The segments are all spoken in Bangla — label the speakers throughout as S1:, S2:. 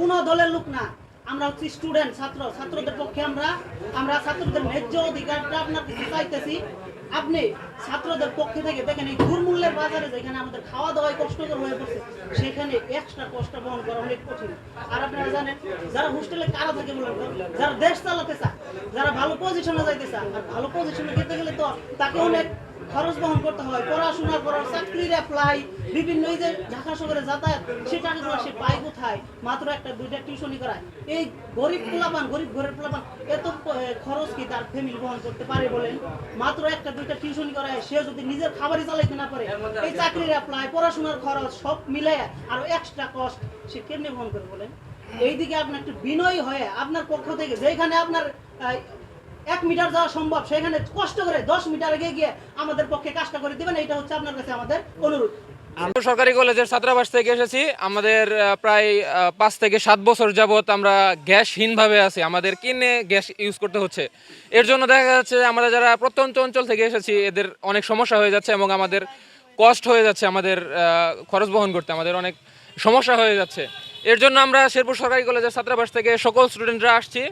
S1: কোনো দলের লোক না। আমরা হচ্ছি স্টুডেন্ট ছাত্র। ছাত্রদের পক্ষে আমরা আমরা ছাত্রদের ন্যায্য অধিকারটা আপনার কাছে চাইতেছি আপনি ছাত্রদের পক্ষে থেকে দেখেন এই দুর্মূল্যের বাজারে যেখানে আমাদের খাওয়া দাওয়ায় কষ্টকর হয়ে পড়ছে, সেখানে এক্সট্রা কষ্ট বহন করা অনেক কঠিন। আর আপনারা জানেন, যারা হোস্টেলে কারা থাকে বলেন? যারা দেশ চালাতে চায়, যারা ভালো পজিশনে যাইতে চায়, আর ভালো পজিশনে যেতে গেলে তো তাকে অনেক খরচ বহন করতে হয় পড়াশোনা করার চাকরির অ্যাপ্লাই বিভিন্ন এই যে ঢাকা শহরে যাতায়াত সে টাকাগুলো সে পায় কোথায়? মাত্র একটা দুইটা টিউশনি করায়। এই গরিব পোলাপান গরিব ঘরের পোলাপান এত খরচ কি তার ফ্যামিলি বহন করতে পারে বলেন? মাত্র একটা দুইটা টিউশনি করায় সে যদি নিজের খাবারই চালাইতে না পারে? এই চাকরির অ্যাপ্লাই পড়াশোনার খরচ সব মিলে আরও এক্সট্রা কস্ট সে কেমনে বহন করে বলেন? এইদিকে আপনার একটু বিনয় হয়ে আপনার পক্ষ থেকে যেখানে আপনার এক মিটার যাওয়া সম্ভব, সেখানে কষ্ট করে দশ মিটার এগিয়ে গিয়ে আমাদের পক্ষে কাজটা করে দিবেন এটা হচ্ছে আপনার কাছে আমাদের অনুরোধ।
S2: আমরা সরকারি কলেজের ছাত্রাবাস থেকে এসেছি, আমাদের প্রায় পাঁচ থেকে সাত বছর যাবত আমরা গ্যাসহীনভাবে আছি, আমাদের কিনে গ্যাস ইউজ করতে হচ্ছে। এর জন্য দেখা যাচ্ছে আমরা যারা প্রত্যন্ত অঞ্চল থেকে এসেছি, এদের অনেক সমস্যা হয়ে যাচ্ছে এবং আমাদের কষ্ট হয়ে যাচ্ছে, আমাদের খরচ বহন করতে, আমাদের অনেক সমস্যা হয়ে যাচ্ছে। এর জন্য আমরা শেরপুর সরকারি কলেজের ছাত্রাবাস থেকে সকল স্টুডেন্টরা আসছি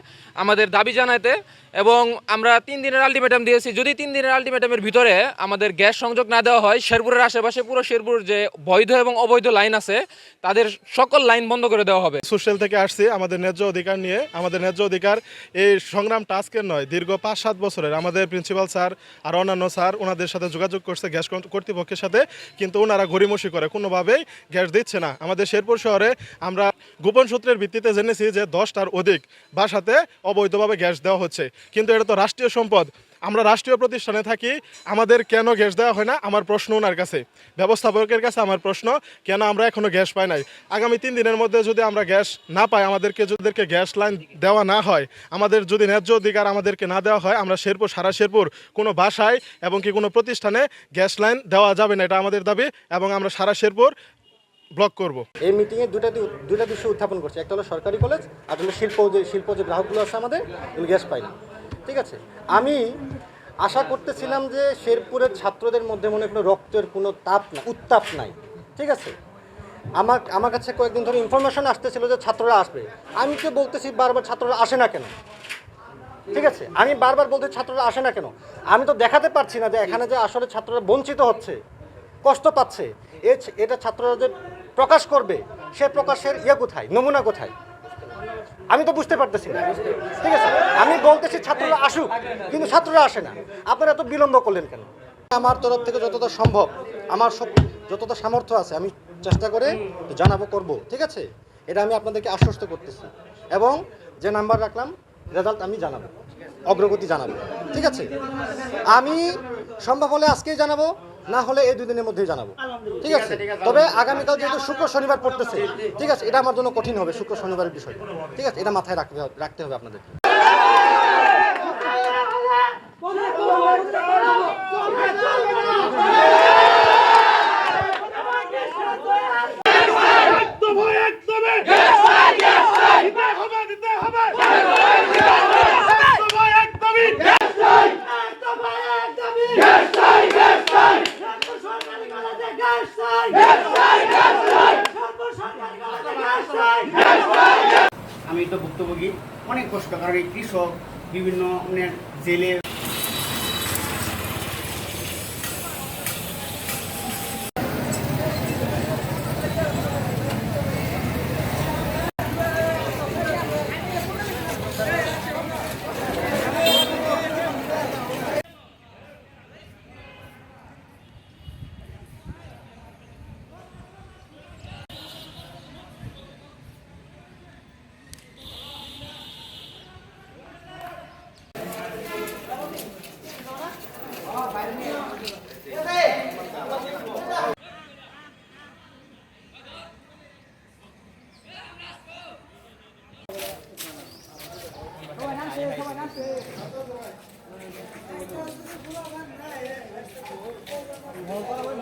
S2: আমাদের দাবি জানাতে এবং আমরা তিন দিনের আলটিমেটাম দিয়েছি। যদি তিন দিনের আলটিমেটামের ভিতরে আমাদের গ্যাস সংযোগ না দেওয়া হয়, শেরপুরের আশেপাশে পুরো শেরপুর যে বৈধ এবং অবৈধ লাইন আছে, তাদের সকল লাইন বন্ধ করে দেওয়া হবে।
S3: সোশ্যাল থেকে আসছি, আমাদের ন্যায্য অধিকার নিয়ে। আমাদের ন্যায্য অধিকার এই সংগ্রাম টাস্কের নয়, দীর্ঘ পাঁচ সাত বছরের। আমাদের প্রিন্সিপাল স্যার আর অন্যান্য স্যার ওনাদের সাথে যোগাযোগ করছে গ্যাস কর্তৃপক্ষের সাথে, কিন্তু ওনারা গড়িমসি করে, কোনোভাবেই গ্যাস দিচ্ছে না। আমাদের শেরপুর শহরে আমরা গোপন সূত্রের ভিত্তিতে জেনেছি যে দশটার অধিক বাসাতে অবৈধভাবে গ্যাস দেওয়া হচ্ছে। কিন্তু এটা তো রাষ্ট্রীয় সম্পদ। আমরা রাষ্ট্রীয় প্রতিষ্ঠানে থাকি, আমাদের কেন গ্যাস দেওয়া হয় না? আমার প্রশ্ন ওনার কাছে। ব্যবস্থাপকের কাছে আমার প্রশ্ন, কেন আমরা এখনও গ্যাস পাই নাই? আগামী তিন দিনের মধ্যে যদি আমরা গ্যাস না পাই, আমাদেরকে যাদেরকে গ্যাস লাইন দেওয়া না হয়, আমাদের যদি ন্যায্য অধিকার আমাদেরকে না দেওয়া হয়, আমরা শেরপুর, সারা শেরপুর কোনো বাসায় এবং কি কোনো প্রতিষ্ঠানে গ্যাস লাইন দেওয়া যাবে না, এটা আমাদের দাবি। এবং আমরা সারা শেরপুর ব্লক করব।
S4: এই মিটিংয়ে দুটা দুটা বিষয় উত্থাপন করছে। একটা হলো সরকারি কলেজ আর হলো শিল্প যে শিল্প যে গ্রাহকগুলো আছে আমাদের গ্যাস পাই না। ঠিক আছে? আমি আশা করতেছিলাম যে শেরপুরের ছাত্রদের মধ্যে মনে কোনো রক্তের কোনো তাপ না উত্তাপ নাই। ঠিক আছে? আমার আমার কাছে কয়েকদিন ধরে ইনফরমেশন আসতেছিল যে ছাত্ররা আসবে। আমি তো বলতেছি বারবার ছাত্ররা আসে না কেন? ঠিক আছে? আমি বারবার বলতে ছাত্ররা আসে না কেন? আমি তো দেখাতে পারছি না যে এখানে যে আসলে ছাত্ররা বঞ্চিত হচ্ছে, কষ্ট পাচ্ছে। এটা ছাত্ররা যে প্রকাশ করবে, সে প্রকাশের ইয়ে কোথায়, নমুনা কোথায়? আমি তো বুঝতে পারতেছি না। ঠিক আছে? আমি বলতেছি ছাত্ররা আসুক, কিন্তু ছাত্ররা আসে না। আপনারা এত বিলম্ব করলেন কেন? আমার তরফ থেকে যতটা সম্ভব, আমার সব যতটা সামর্থ্য আছে, আমি চেষ্টা করে জানাব, করব। ঠিক আছে? এটা আমি আপনাদেরকে আশ্বস্ত করতেছি। এবং যে নাম্বার রাখলাম রেজাল্ট আমি জানাব, অগ্রগতি জানাব। ঠিক আছে? আমি সম্ভব হলে আজকেই জানাব। না হলে এই দুই দিনের মধ্যেই জানাব। ঠিক আছে? তবে আগামীকাল যেহেতু শুক্র শনিবার পড়তেছে ঠিক আছে এটা আমার জন্য কঠিন হবে শুক্র শনিবারের বিষয়। ঠিক আছে এটা মাথায় রাখতে হবে রাখতে হবে আপনাদের
S5: আমি তো ভুক্তভোগী অনেক কষ্ট কারণ এই কৃষক বিভিন্ন মানে জেলে ভগবান